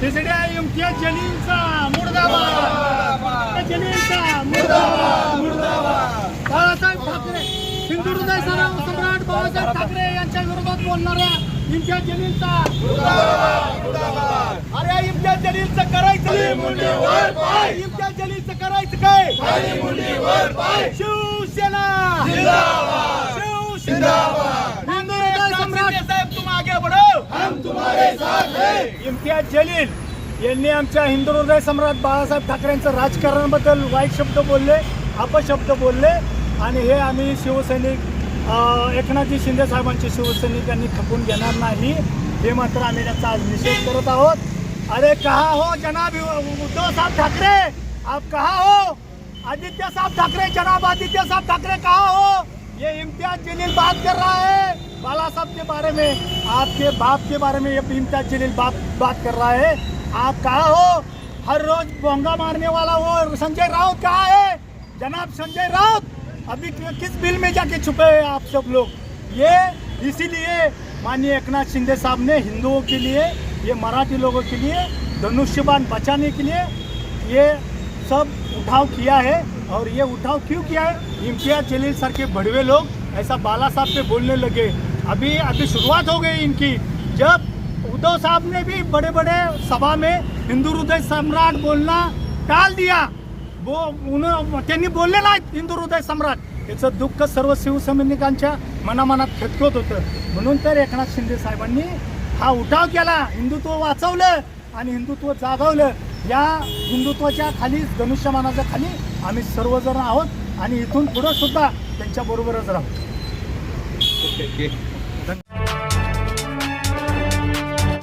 तिसऱ्या इम्तियाज जलीलचा मुर्दाबाद जलीलचा मुर्दाबाद. मुर्दाबाद बाळासाहेब ठाकरे हिंदू हृदय सरा- सम्राट बाळासाहेब ठाकरे यांच्या विरोधात बोलणाऱ्या इम्तियाज जलीलचा अरे इम्तियाज जलीलचं करायचं इम्तियाज जलीलचं करायचं काय शिवसेना. साहेब तुम आगे बढ़ो. इम्तियाज जलील यांनी आमच्या हिंदू हृदय सम्राट बाळासाहेब ठाकरेंचं राजकारणाबद्दल वाईट शब्द बोलले अपशब्द बोलले. आणि हे आम्ही शिवसैनिक एकनाथजी शिंदे साहेबांचे शिवसैनिक यांनी खपून घेणार नाही. हे मात्र आम्ही त्याचा आज निषेध करत आहोत. अरे कहा हो जनाब उद्धव साहब ठाकरे? आप कहा हो? आदित्य साहब ठाकरे, जनाब आदित्य साहब ठाकरे, कहा हो? ये इम्तियाज़ जलील बात कर रहा है। बाला साहब के बारे में, आपके बाप के बारे में ये इम्तियाज़ जलील बात बात कर रहा है। आप कहा हो? हर रोज बोंगा मारने वाला वो संजय राउत कहा है? जनाब संजय राउत, अभी किस बिल में जाके छुपे हैं आप सब लोग? ये इसीलिए माननीय एकनाथ शिंदे साहब ने हिंदुओं के लिए, ये मराठी लोगों के लिए धनुष्यबान बचाने के लिए ये सब उठाव किया है। और ये उठाव क्यों किया है? इम्तियाज जलील सर के बड़वे लोग ऐसा बाला साहब पे बोलने लगे। अभी अभी शुरुआत हो गई इनकी। जब उद्धव साहब ने भी बड़े बड़े सभा में हिंदू हृदय सम्राट बोलना टाल दिया वो त्यांनी बोलले नाहीत हिंदू हृदय सम्राट। याचं दुःख सर्व शिवसैनिकांच्या मनामनात खतखत होतं. म्हणून तर एकनाथ शिंदे साहेबांनी हा उठाव केला. हिंदुत्व वाचवलं आणि हिंदुत्व जागवलं. या हिंदुत्वाच्या खाली धनुष्यमानाच्या खाली आम्ही सर्वजण आहोत आणि इथून पुढं सुद्धा त्यांच्या बरोबरच राहू